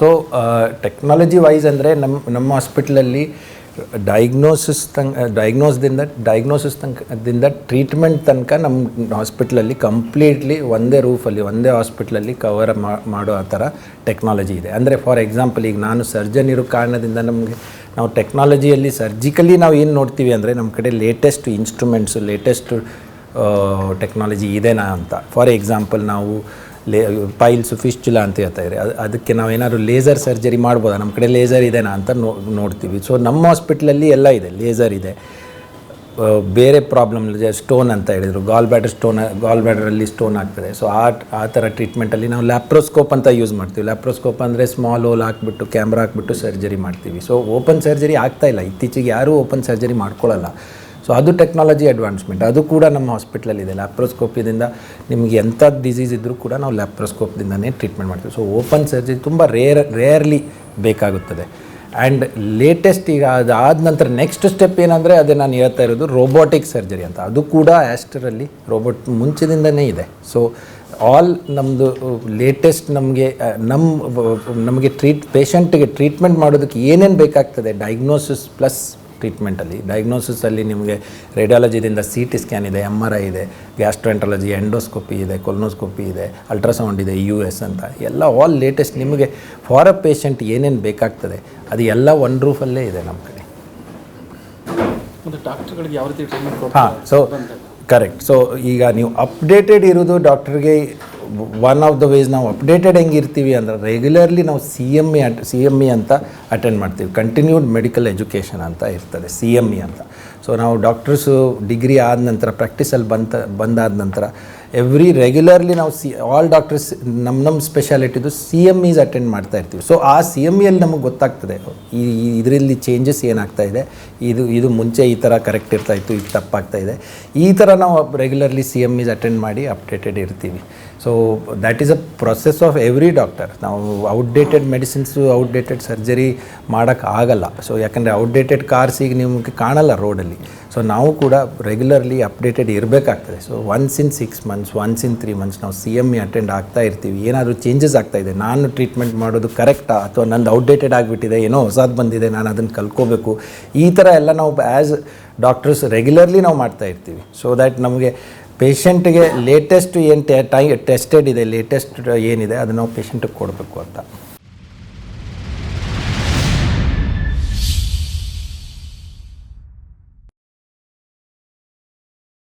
So technology wise ಅಂದರೆ ನಮ್ಮ ನಮ್ಮ ಹಾಸ್ಪಿಟ್ಲಲ್ಲಿ ಡಯಾಗ್ನೋಸಿಸ್ ತನಕ ಡಯಾಗ್ನೋಸ್ದಿಂದ ಡಯಾಗ್ನೋಸಿಸ್ ತನಕದಿಂದ ಟ್ರೀಟ್ಮೆಂಟ್ ತನಕ ನಮ್ಮ ಹಾಸ್ಪಿಟ್ಲಲ್ಲಿ ಕಂಪ್ಲೀಟ್ಲಿ ಒಂದೇ ರೂಫಲ್ಲಿ ಒಂದೇ ಹಾಸ್ಪಿಟ್ಲಲ್ಲಿ ಕವರ್ ಮಾಡೋ ಆ ಥರ ಟೆಕ್ನಾಲಜಿ ಇದೆ. ಅಂದರೆ ಫಾರ್ ಎಕ್ಸಾಂಪಲ್ ಈಗ ನಾನು ಸರ್ಜನ್ ಇರೋ ಕಾರಣದಿಂದ ನಮಗೆ ನಾವು ಟೆಕ್ನಾಲಜಿಯಲ್ಲಿ ಸರ್ಜಿಕಲಿ ನಾವು ಏನು ನೋಡ್ತೀವಿ ಅಂದರೆ ನಮ್ಮ ಕಡೆ ಲೇಟೆಸ್ಟ್ ಇನ್ಸ್ಟ್ರೂಮೆಂಟ್ಸು ಲೇಟೆಸ್ಟ್ ಟೆಕ್ನಾಲಜಿ ಇದೆನಾ ಅಂತ. ಫಾರ್ ಎಕ್ಸಾಂಪಲ್ ನಾವು ಲೇ, ಪೈಲ್ಸು ಫಿಶ್ಚುಲ ಅಂತ ಹೇಳ್ತಾ ಇದ್ದಾರೆ. ಅದು, ಅದಕ್ಕೆ ನಾವು ಏನಾದರೂ ಲೇಸರ್ ಸರ್ಜರಿ ಮಾಡ್ಬೋದಾ? ನಮ್ಮ ಕಡೆ ಲೇಸರ್ ಇದೆನಾ ಅಂತ ನೋ, ನೋಡ್ತೀವಿ. ಸೊ ನಮ್ಮ ಹಾಸ್ಪಿಟ್ಲಲ್ಲಿ ಎಲ್ಲ ಇದೆ, ಲೇಸರ್ ಇದೆ. ಬೇರೆ ಪ್ರಾಬ್ಲಮ್ ಸ್ಟೋನ್ ಅಂತ ಹೇಳಿದರು. ಗಾಲ್ ಬ್ಯಾಡರ್ ಸ್ಟೋನ್ ಗಾಲ್ ಬ್ಯಾಡರಲ್ಲಿ ಸ್ಟೋನ್ ಆಗ್ತದೆ. ಸೊ ಆ ಆ ಥರ ಟ್ರೀಟ್ಮೆಂಟಲ್ಲಿ ನಾವು ಲ್ಯಾಪ್ರೋಸ್ಕೋಪ್ ಅಂತ ಯೂಸ್ ಮಾಡ್ತೀವಿ. ಲ್ಯಾಪ್ರೋಸ್ಕೋಪ್ ಅಂದರೆ ಸ್ಮಾಲ್ ಹೋಲ್ ಹಾಕ್ಬಿಟ್ಟು ಕ್ಯಾಮ್ರಾ ಹಾಕ್ಬಿಟ್ಟು ಸರ್ಜರಿ ಮಾಡ್ತೀವಿ. ಸೊ ಓಪನ್ ಸರ್ಜರಿ ಆಗ್ತಾ ಇಲ್ಲ. ಇತ್ತೀಚೆಗೆ ಯಾರೂ ಓಪನ್ ಸರ್ಜರಿ ಮಾಡ್ಕೊಳ್ಳಲ್ಲ. ಸೊ ಅದು ಟೆಕ್ನಾಲಜಿ ಅಡ್ವಾನ್ಸ್ಮೆಂಟ್ ಅದು ಕೂಡ ನಮ್ಮ ಹಾಸ್ಪಿಟ್ಲಲ್ಲಿದೆ ಲ್ಯಾಪ್ರೋಸ್ಕೋಪಿದಿಂದ ನಿಮಗೆ ಎಂಥ ಡಿಸೀಸ್ ಇದ್ದರೂ ಕೂಡ ನಾವು ಲ್ಯಾಪ್ರೋಸ್ಕೋಪ್ದಿಂದನೇ ಟ್ರೀಟ್ಮೆಂಟ್ ಮಾಡ್ತೀವಿ. ಸೊ ಓಪನ್ ಸರ್ಜರಿ ತುಂಬ ರೇರ್ ರೇರ್ಲಿ ಬೇಕಾಗುತ್ತದೆ. ಆ್ಯಂಡ್ ಲೇಟೆಸ್ಟ್ ಈಗ ಅದಾದ ನಂತರ ನೆಕ್ಸ್ಟ್ ಸ್ಟೆಪ್ ಏನಂದರೆ ಅದೇ ನಾನು ಹೇಳ್ತಾ ಇರೋದು ರೋಬೋಟಿಕ್ ಸರ್ಜರಿ ಅಂತ. ಅದು ಕೂಡ ಆ್ಯಸ್ಟರಲ್ಲಿ ರೋಬೋಟ್ ಮುಂಚಿನಿಂದನೇ ಇದೆ. ಸೊ ಆಲ್ ನಮ್ಮದು ಲೇಟೆಸ್ಟ್ ನಮಗೆ ನಮ್ಮ ನಮಗೆ ಟ್ರೀಟ್ ಪೇಷಂಟ್ಗೆ ಟ್ರೀಟ್ಮೆಂಟ್ ಮಾಡೋದಕ್ಕೆ ಏನೇನು ಬೇಕಾಗ್ತದೆ? ಡಯಾಗ್ನೋಸಿಸ್ ಪ್ಲಸ್ ಟ್ರೀಟ್ಮೆಂಟಲ್ಲಿ ಡಯಾಗ್ನೋಸಿಸಲ್ಲಿ ನಿಮಗೆ ರೇಡಿಯಾಲಜಿದಿಂದ ಸಿ ಟಿ ಸ್ಕ್ಯಾನ್ ಇದೆ ಎಂ ಆರ್ ಐ ಇದೆ ಗ್ಯಾಸ್ಟ್ರೆಂಟಾಲಜಿ ಎಂಡೋಸ್ಕೋಪಿ ಇದೆ ಕೊಲ್ನೋಸ್ಕೋಪಿ ಇದೆ ಅಲ್ಟ್ರಾಸೌಂಡ್ ಇದೆ ಯು ಎಸ್ ಅಂತ. ಎಲ್ಲ ಆಲ್ ಲೇಟೆಸ್ಟ್ ನಿಮಗೆ ಫಾರ್ ಅ ಪೇಷಂಟ್ ಏನೇನು ಬೇಕಾಗ್ತದೆ ಅದು ಎಲ್ಲ ಒನ್ ರೂಫಲ್ಲೇ ಇದೆ ನಮ್ಮ ಕಡೆ. ಹಾಂ ಸೊ ಕರೆಕ್ಟ್ ಸೊ ಈಗ ನೀವು ಅಪ್ಡೇಟೆಡ್ ಇರೋದು ಡಾಕ್ಟರ್ಗೆ ಒನ್ ಆಫ್ ದ ವೇಸ್ ನಾವು ಅಪ್ಡೇಟೆಡ್ ಹೆಂಗೆ ಇರ್ತೀವಿ ಅಂದ್ರೆ ರೆಗ್ಯುಲರ್ಲಿ ನಾವು C M E at C M E ಅಂತ ಅಟೆಂಡ್ ಮಾಡ್ತೀವಿ. ಕಂಟಿನ್ಯೂಡ್ ಮೆಡಿಕಲ್ ಎಜುಕೇಷನ್ ಅಂತ ಇರ್ತದೆ ಸಿ ಎಂ ಇ ಅಂತ. ಸೊ ನಾವು ಡಾಕ್ಟರ್ಸು ಡಿಗ್ರಿ ಆದ ನಂತರ ಪ್ರಾಕ್ಟೀಸಲ್ಲಿ ಬಂತ, ಬಂದಾದ ನಂತರ ಎವ್ರಿ ರೆಗ್ಯುಲರ್ಲಿ ನಾವು ಸಿ ಆಲ್ ಡಾಕ್ಟರ್ಸ್ ನಮ್ಮ ನಮ್ಮ ಸ್ಪೆಷಾಲಿಟಿದು ಸಿ ಎಂ ಈಸ್ ಅಟೆಂಡ್ ಮಾಡ್ತಾ ಇರ್ತೀವಿ. ಸೊ ಆ ಸಿ ಎಂ ಇಯಲ್ಲಿ ನಮಗೆ ಗೊತ್ತಾಗ್ತದೆ. ಈ ಇದರಲ್ಲಿ ಚೇಂಜಸ್ ಏನಾಗ್ತಾ ಇದೆ, ಇದು ಇದು ಮುಂಚೆ ಈ ಥರ ಕರೆಕ್ಟ್ ಇರ್ತಾ ಇತ್ತು, ಇದು ತಪ್ಪಾಗ್ತಾ ಇದೆ. ಈ ಥರ ನಾವು regularly C M Es attend ಮಾಡಿ ಅಪ್ಡೇಟೆಡ್ ಇರ್ತೀವಿ. So that is a process of every doctor ನಾವು ಔಟ್ಡೇಟೆಡ್ ಮೆಡಿಸಿನ್ಸು ಔಟ್ಡೇಟೆಡ್ ಸರ್ಜರಿ ಮಾಡೋಕ್ಕಾಗಲ್ಲ ಸೊ ಯಾಕಂದರೆ ಔಟ್ಡೇಟೆಡ್ ಕಾರ್ಸ್ ಈಗ ನಿಮಗೆ ಕಾಣಲ್ಲ ರೋಡಲ್ಲಿ ಸೊ ನಾವು ಕೂಡ regularly updated ಇರಬೇಕಾಗ್ತದೆ. So once in six months once in three months ನಾವು ಸಿ ಎಂ ಇ ಅಟೆಂಡ್ ಆಗ್ತಾ ಇರ್ತೀವಿ. ಏನಾದರೂ ಚೇಂಜಸ್ ಆಗ್ತಾ ಇದೆ. ನಾನು ಟ್ರೀಟ್ಮೆಂಟ್ ಮಾಡೋದು ಕರೆಕ್ಟಾ ಅಥವಾ ನಂದು ಔಟ್ಡೇಟೆಡ್ ಆಗಿಬಿಟ್ಟಿದೆ? ಏನೋ ಹೊಸದು ಬಂದಿದೆ. ನಾನು ಅದನ್ನು ಕಲ್ಕೋಬೇಕು ಈ ಥರ ಎಲ್ಲ ನಾವು ಆ್ಯಸ್ ಡಾಕ್ಟರ್ಸ್ ರೆಗ್ಯುಲರ್ಲಿ ನಾವು ಮಾಡ್ತಾ ಇರ್ತೀವಿ. ಸೊ ದ್ಯಾಟ್ ನಮಗೆ ಪೇಷಂಟ್ಗೆ ಲೇಟೆಸ್ಟ್ ಏನು ಟೈ ಟೆಸ್ಟೆಡ್ ಇದೆ ಲೇಟೆಸ್ಟ್ ಏನಿದೆ, ಅದನ್ನು ನಾವು ಪೇಷಂಟಿಗೆ ಕೊಡಬೇಕು ಅಂತ.